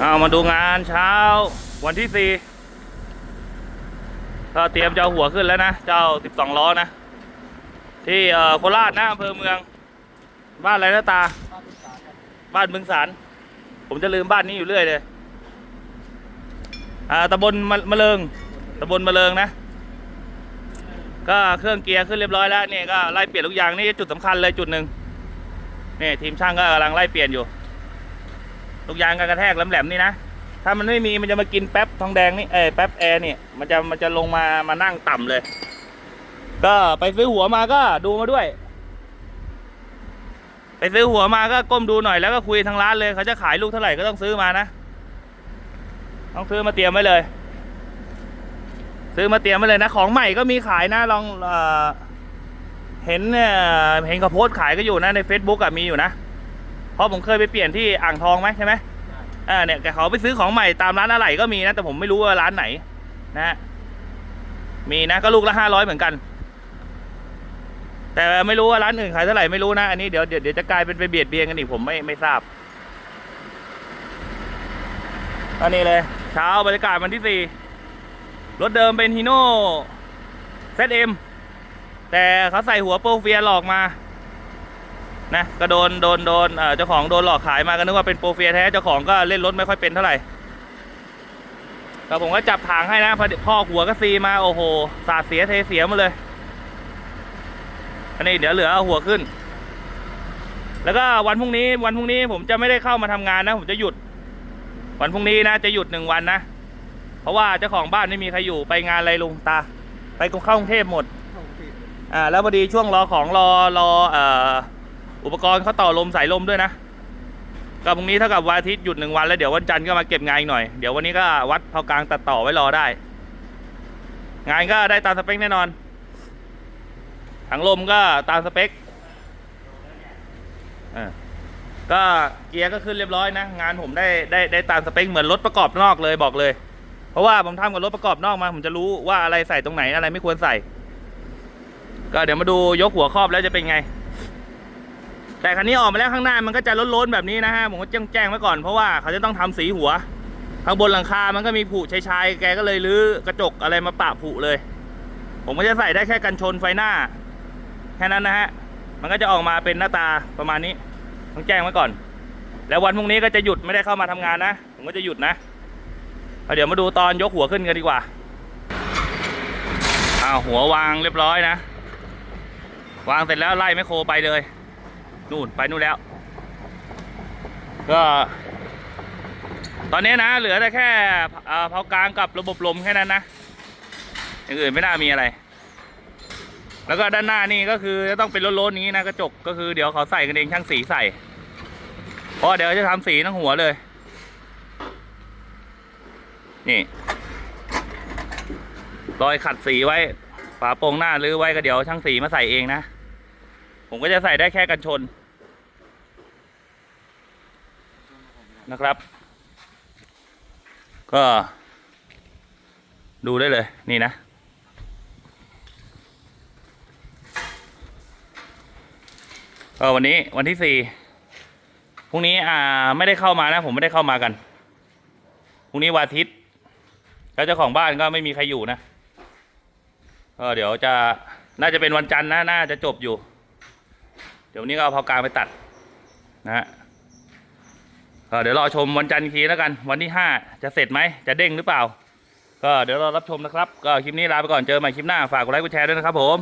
เอามาดูงานเช้าวันที่สี่ก็เตรียมจะเอาหัวขึ้นแล้วนะ เจ้าสิบสองล้อนะ ที่โคราชนะอำเภอเมือง บ้านอะไรนะตา บ้านบึงสาร ผมจะลืมบ้านนี้อยู่เรื่อยเลยอ่าตำบลมะมะเริงตำบลมะเริงนะ ก็เครื่องเกียร์ขึ้นเรียบร้อยแล้วนี่ก็ไล่เปลี่ยนทุกอย่างนี่จุดสำคัญเลยจุดหนึ่งนี่ทีมช่างก็กำลังไล่เปลี่ยนอยู่ ลูกยางการกระแทกแหลมๆนี่นะ ถ้ามันไม่มีมันจะมากินแป๊บทองแดงนี่เอยแป๊บแอร์นี่มันจะมันจะลงมามานั่งต่ำเลย ก็ไปซื้อหัวมาก็ดูมาด้วย ไปซื้อหัวมาก็ก้มดูหน่อยแล้วก็คุยทางร้านเลยเขาจะขายลูกเท่าไหร่ก็ต้องซื้อมานะ ต้องซื้อมาเตรียมไว้เลย ซื้อมาเตรียมไว้เลยนะ ของใหม่ก็มีขายนะลองเอเห็นเเห็นเขาโพสขายก็อยู่นะใน Facebook อะมีอยู่นะ เพราะผมเคยไปเปลี่ยนที่อ่างทองไหมใช่ไหมอ่าเนี่ยแกเขาไปซื้อของใหม่ตามร้านอะไหล่ก็มีนะ แต่ผมไม่รู้ว่าร้านไหนนะฮะมีนะก็ลูกละห้าร้อยเหมือนกัน แต่ไม่รู้ว่าร้านอื่นขายเท่าไหร่ไม่รู้นะ อันนี้เดี๋ยวเดี๋ยวเดี๋ยวจะกลายเป็นไปเบียดเบียนกันอีกผมไม่ไม่ทราบ อันนี้เลย เช้าบรรยากาศวันที่สี่รถเดิมเป็นฮีโน่เซตเอ็มแต่เขาใส่หัวโปรเฟียหลอกมา นะก็โดนโดนโดนเอ่อเจ้าของโดนหลอกขายมาก็นึกว่าเป็นโปรเฟียแท้เจ้าของก็เล่นรถไม่ค่อยเป็นเท่าไหร่ก็ผมก็จับทางให้นะพอพ่อหัวก็ซีมาโอ้โหสาดเสียเทเสียหมาเลย อันนี้เดี๋ยวเหลือเอาหัวขึ้น แล้วก็วันพรุ่งนี้วันพรุ่งนี้ผมจะไม่ได้เข้ามาทำงานนะ ผมจะหยุด วันพรุ่งนี้นะจะหยุดหนึ่งวันนะเพราะว่าเจ้าของบ้านไม่มีใครอยู่ไปงานอะไรลุงตา ไปเข้ากรุงเทพหมดอ่าแล้วพอดีช่วงรอของรอรอเอ่อ อุปกรณ์เขาต่อลมสายลมด้วยนะก็พรุ่งนี้เท่ากับวันอาทิตย์หยุดหนึ่งวันแล้วเดี๋ยววันจันทร์ก็มาเก็บงานอีกหน่อย เดี๋ยววันนี้ก็วัดเผากลางตัดต่อไว้รอได้ งานก็ได้ตามสเปคแน่นอน ถังลมก็ตามสเปคก็เกียร์ก็ขึ้นเรียบร้อยนะ งานผมได้ได้ได้ตามสเปคเหมือนรถประกอบนอกเลยบอกเลย เพราะว่าผมทำกับรถประกอบนอกมา ผมจะรู้ว่าอะไรใส่ตรงไหนอะไรไม่ควรใส่ ก็เดี๋ยวมาดูยกหัวครอบแล้วจะเป็นไง แต่คันนี้ออกมาแล้วข้างหน้ามันก็จะล้นๆแบบนี้นะฮะผมก็แจ้งแจ้งไว้ก่อนเพราะว่าเขาจะต้องทำสีหัวข้างบนหลังคา มันก็มีผุชายๆแกก็เลยรื้อกระจกอะไรมาปะผุเลย ผมก็จะใส่ได้แค่กันชนไฟหน้าแค่นั้นนะฮะมันก็จะออกมาเป็นหน้าตาประมาณนี้ต้องแจ้งไว้ก่อน แล้ววันพรุ่งนี้ก็จะหยุดไม่ได้เข้ามาทำงานนะผมก็จะหยุดนะเอาเดี๋ยวมาดูตอนยกหัวขึ้นกันดีกว่าอ้าวหัววางเรียบร้อยนะ วางเสร็จแล้วไล่แมคโครไปเลย นู่นไปนู่นแล้ว ก็ ตอนนี้นะ เหลือแต่แค่เผากลางกับระบบลมแค่นั้นนะอย่างอื่นไม่น่ามีอะไร แล้วก็ด้านหน้านี่ก็คือจะต้องเป็นโล้นๆนี้นะกระจกก็คือเดี๋ยวเขาใส่กันเองช่างสีใส่เพราะเดี๋ยวจะทำสีทั้งหัวเลย นี่รอยขัดสีไว้ฝาโปรงหน้าหรือไว้ก็เดี๋ยวช่างสีมาใส่เองนะ ผมก็จะใส่ได้แค่กันชนนะครับ ก็ดูได้เลยนี่นะ ก็วันนี้วันที่สี่พรุ่งนี้อ่าไม่ได้เข้ามานะ ผมไม่ได้เข้ามากันพรุ่งนี้วันอาทิตย์แล้วเจ้าของบ้านก็ไม่มีใครอยู่นะก็เดี๋ยวจะน่าจะเป็นวันจันทร์นะน่าจะจบอยู่ เดี๋ยววันนี้ก็เอาเผากลางไปตัดนะฮะเดี๋ยวรอชมวันจันทร์ทีแล้วกัน วันที่ห้าจะเสร็จไหมจะเด้งหรือเปล่า ก็เดี๋ยวรอรับชมนะครับ ก็คลิปนี้ลาไปก่อนเจอใหม่คลิปหน้าฝากกดไลค์กดแชร์ด้วยนะครับผม